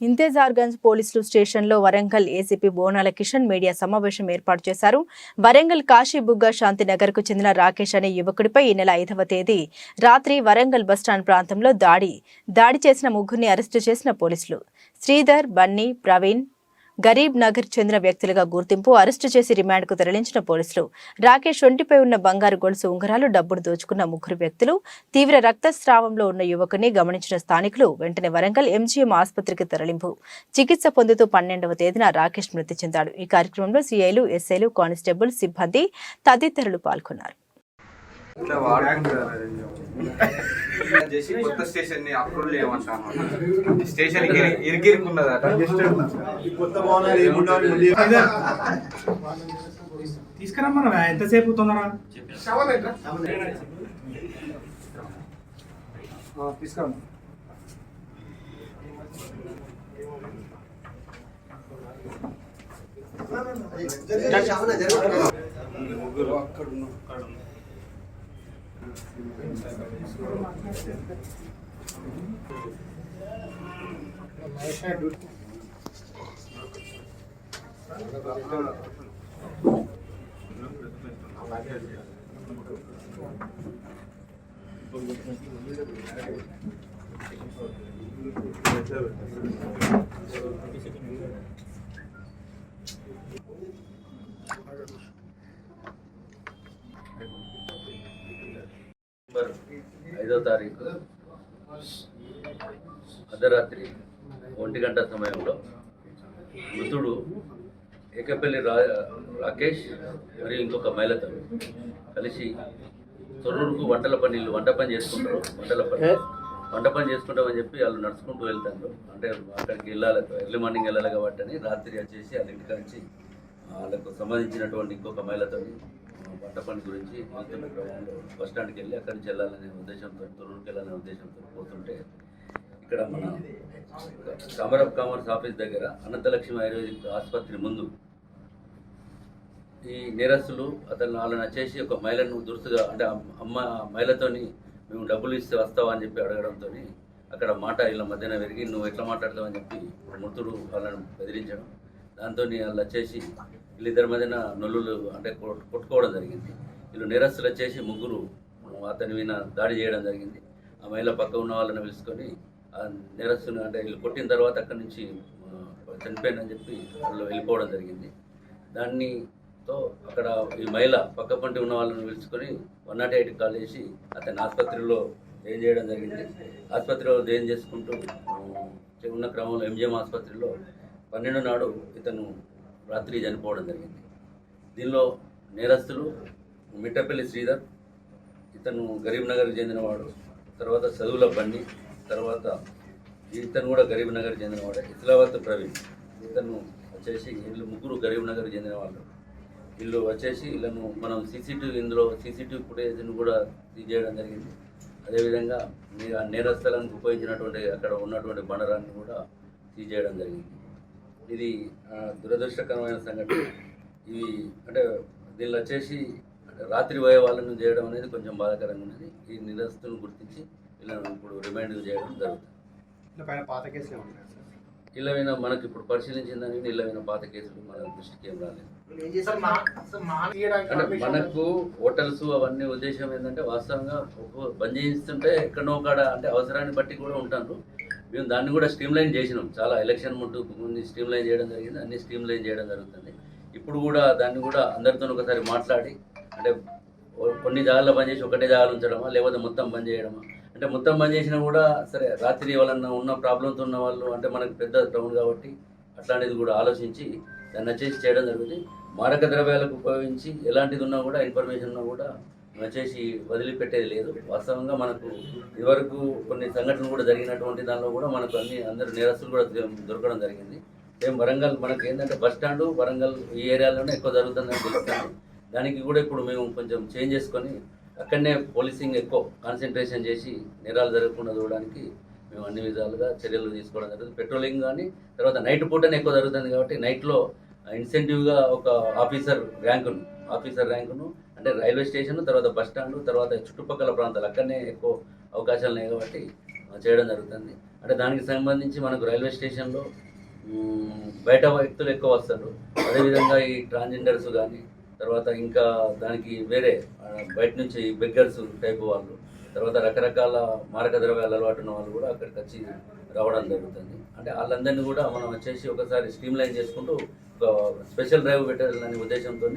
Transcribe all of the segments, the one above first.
ఇంతేజార్గంజ్ పోలీసులు స్టేషన్లో వరంగల్ ఏసీపీ బోనాల కిషన్ మీడియా సమావేశం ఏర్పాటు చేశారు. వరంగల్ కాశీబుగ్గ శాంతినగర్కు చెందిన రాకేష్ అనే యువకుడిపై ఈ నెల ఐదవ తేదీ రాత్రి వరంగల్ బస్టాండ్ ప్రాంతంలో దాడి. దాడి చేసిన ముగ్గురిని అరెస్టు చేసిన పోలీసులు. శ్రీధర్ బన్నీ ప్రవీణ్ గరీబ్ నగర్ చెందిన వ్యక్తులుగా గుర్తింపు అరెస్టు చేసి రిమాండ్కు తరలించిన పోలీసులు. రాకేష్ ఒంటిపై ఉన్న బంగారు గొలుసు ఉంగరాలు డబ్బును దోచుకున్న ముగ్గురు వ్యక్తులు తీవ్ర రక్తస్రావంలో ఉన్న యువకుని గమనించిన స్థానికులు వెంటనే వరంగల్ ఎంజీఎం ఆసుపత్రికి తరలింపు. చికిత్స పొందుతూ పన్నెండవ తేదీన రాకేష్ మృతి చెందాడు. ఈ కార్యక్రమంలో సీఐలు ఎస్ఐలు కానిస్టేబుల్ సిబ్బంది తదితరులు పాల్గొన్నారు. చేసి కొత్త స్టేషన్ని అప్రూవ్ చేయమంటాను. స్టేషన్కి ఇరిగిరుకున్నదట ఈ కొత్త భవనాలు ఏముండాలి ముందు తీసుకురమ్మా ఎంతసేపు తొందర తీసుకురమ్మా ముగ్గురు అక్కడ ఉన్నారు. నవంబర్ తారీఖు అర్ధరాత్రి ఒంటి గంట సమయంలో మృతుడు ఏకపల్లి రా రాకేష్ మరియు ఇంకొక మహిళతో కలిసి తొర్రూరుకు వంటల పని వంట పని చేసుకుంటారు. వంటల పని. వంట పని చేసుకుంటామని చెప్పి వాళ్ళు నడుచుకుంటూ వెళ్తారు. అంటే అక్కడికి వెళ్ళాలి. ఎర్లీ మార్నింగ్ వెళ్ళాలి కాబట్టి రాత్రి వచ్చేసి వాళ్ళ ఇంటికి వచ్చి వాళ్ళకు సంబంధించినటువంటి ఇంకొక మహిళతో పంట పని గురించి మాత్రమే గ్రామంలో బస్ స్టాండ్కి వెళ్ళి అక్కడి నుంచి వెళ్ళాలనే ఉద్దేశంతో తొర్రూరుకి వెళ్ళాలనే ఉద్దేశంతో పోతుంటే ఇక్కడ మన కామర్ ఆఫ్ కామర్స్ ఆఫీస్ దగ్గర అనంతలక్ష్మి ఆయుర్వేదిక్ ఆసుపత్రి ముందు ఈ నేరస్తులు అతను వాళ్ళని వచ్చేసి ఒక మహిళను దురుసుగా అంటే అమ్మ మహిళతోని మేము డబ్బులు ఇస్తే వస్తావా అని చెప్పి అడగడంతో అక్కడ మాట ఇలా మధ్యన పెరిగి నువ్వు ఎట్లా మాట్లాడతావు అని చెప్పి మృతుడు వాళ్ళని బెదిరించడం. దాంతో వాళ్ళు వచ్చేసి వీళ్ళిద్దరి మధ్యన నొల్లులు అంటే కొట్టుకోవడం జరిగింది. వీళ్ళు నేరస్తులు వచ్చేసి ముగ్గురు అతని మీద దాడి చేయడం జరిగింది. ఆ మహిళ పక్క ఉన్న వాళ్ళని పిలుచుకొని ఆ నేరస్తుని అంటే వీళ్ళు కొట్టిన తర్వాత అక్కడి నుంచి చనిపోయిందని చెప్పి వాళ్ళు వెళ్ళిపోవడం జరిగింది. దాన్నితో అక్కడ ఈ మహిళ పక్క పంటి ఉన్న వాళ్ళని పిలుచుకొని వన్ నాట్ ఎయిట్ కాల్ చేసి అతన్ని ఆసుపత్రిలో ఏం చేయడం జరిగింది. ఆసుపత్రిలో ఏం చేసుకుంటూ ఉన్న క్రమంలో ఎంజిఎం ఆసుపత్రిలో పన్నెండు నాడు ఇతను రాత్రి చనిపోవడం జరిగింది. దీనిలో నేరస్తులు మిట్టపల్లి శ్రీధర్ ఇతను గరీబ్నగర్కి చెందినవాడు తర్వాత చదువుల బండి తర్వాత ఇతను కూడా గరీబ్ చెందినవాడు చెందినవాడే ప్రవీణ్. ఇతను వచ్చేసి వీళ్ళు ముగ్గురు గరీబ్ నగర్కి చెందిన వాళ్ళు వీళ్ళు వచ్చేసి వీళ్ళను మనం సీసీటీవీ ఇందులో సీసీటీవీ ఫుటేజ్ను కూడా సీజ్ చేయడం జరిగింది. అదేవిధంగా మీ ఆ నేరస్థలానికి ఉపయోగించినటువంటి అక్కడ ఉన్నటువంటి బండరాన్ని కూడా సీజ్ చేయడం జరిగింది. ఇది దురదృష్టకరమైన సంఘటన. ఇవి అంటే దీనిలో వచ్చేసి రాత్రి పోయే వాళ్ళను చేయడం అనేది కొంచెం బాధాకరంగా ఉన్నది. ఈ నిరస్తులను గుర్తించి వీళ్ళని ఇప్పుడు రిమైండ్ చేయడం జరుగుతుంది. ఇలా పాత కేసులు ఇళ్ళ మీద మనకి ఇప్పుడు పరిశీలించిన దానికి ఇళ్ళ మీద పాత కేసులు మన దృష్టికి ఏం రాలేదు. అంటే మనకు హోటల్స్ అవన్నీ ఉద్దేశం ఏంటంటే వాస్తవంగా బంద్ చేయిస్తుంటే ఎక్కడో కాడ అంటే అవసరాన్ని బట్టి కూడా ఉంటాను మేము దాన్ని కూడా స్ట్రీమ్ లైన్ చేసినాం. చాలా ఎలక్షన్ ముందు కొన్ని స్ట్రీమ్లైన్ చేయడం జరిగింది అన్ని స్ట్రీమ్ లైన్ చేయడం జరుగుతుంది. ఇప్పుడు కూడా దాన్ని కూడా అందరితో ఒకసారి మాట్లాడి అంటే కొన్ని జాగాల్లో పనిచేసి ఒకటే జాగాలు ఉంచడమా లేకపోతే మొత్తం బంద్ చేయడమా? అంటే మొత్తం బంద్ చేసినా కూడా సరే రాత్రి ఎవరన్నా ఉన్న ప్రాబ్లంతో ఉన్న వాళ్ళు అంటే మనకు పెద్ద టౌన్ కాబట్టి అట్లాంటిది కూడా ఆలోచించి దాన్ని వచ్చేసి చేయడం జరుగుతుంది. మారక ద్రవ్యాలకు ఉపయోగించి ఎలాంటిది ఉన్నా కూడా ఇన్ఫర్మేషన్ ఉన్నా కూడా వచ్చేసి వదిలిపెట్టేది లేదు. వాస్తవంగా మనకు ఇదివరకు కొన్ని సంఘటనలు కూడా జరిగినటువంటి దానిలో కూడా మనకు అన్ని అందరు నేరస్తులు కూడా దొరకడం జరిగింది. సేమ్ వరంగల్ మనకు ఏంటంటే బస్ స్టాండ్ వరంగల్ ఈ ఏరియాలోనే ఎక్కువ జరుగుతుందని తెలుస్తుంది. దానికి కూడా ఇప్పుడు మేము కొంచెం చేంజ్ చేసుకొని అక్కడనే పోలీసింగ్ ఎక్కువ కాన్సన్ట్రేషన్ చేసి నేరాలు జరగకుండా చూడడానికి మేము అన్ని విధాలుగా చర్యలు తీసుకోవడం జరుగుతుంది. పెట్రోలింగ్ కానీ తర్వాత నైట్ పూటనే ఎక్కువ జరుగుతుంది కాబట్టి నైట్లో ఇన్సెంటివ్గా ఒక ఆఫీసర్ ర్యాంకును ఆఫీసర్ ర్యాంకును అంటే రైల్వే స్టేషన్ తర్వాత బస్ స్టాండ్ తర్వాత చుట్టుపక్కల ప్రాంతాలు అక్కడనే ఎక్కువ అవకాశాలు ఉన్నాయి కాబట్టి చేయడం జరుగుతుంది. అంటే దానికి సంబంధించి మనకు రైల్వే స్టేషన్లో బయట వ్యక్తులు ఎక్కువ వస్తారు. అదేవిధంగా ఈ ట్రాన్స్జెండర్స్ కానీ తర్వాత ఇంకా దానికి వేరే బయట నుంచి బెగ్గర్స్ టైప్ వాళ్ళు తర్వాత రకరకాల మారక ద్రవ్యాలు అలవాటు ఉన్న వాళ్ళు కూడా అక్కడికి వచ్చి రావడం జరుగుతుంది. అంటే వాళ్ళందరినీ కూడా మనం వచ్చేసి ఒకసారి స్ట్రీమ్ లైన్ చేసుకుంటూ ఒక స్పెషల్ డ్రైవ్ పెట్టాలనే ఉద్దేశంతో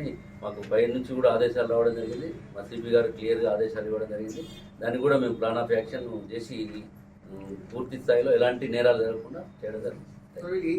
మాకు పై నుంచి కూడా ఆదేశాలు రావడం జరిగింది. మా సిపి గారు క్లియర్గా ఆదేశాలు ఇవ్వడం జరిగింది. దాన్ని కూడా మేము ప్లాన్ ఆఫ్ యాక్షన్ చేసి పూర్తి స్థాయిలో ఎలాంటి నేరాలు జరగకుండా చేయడం జరిగింది.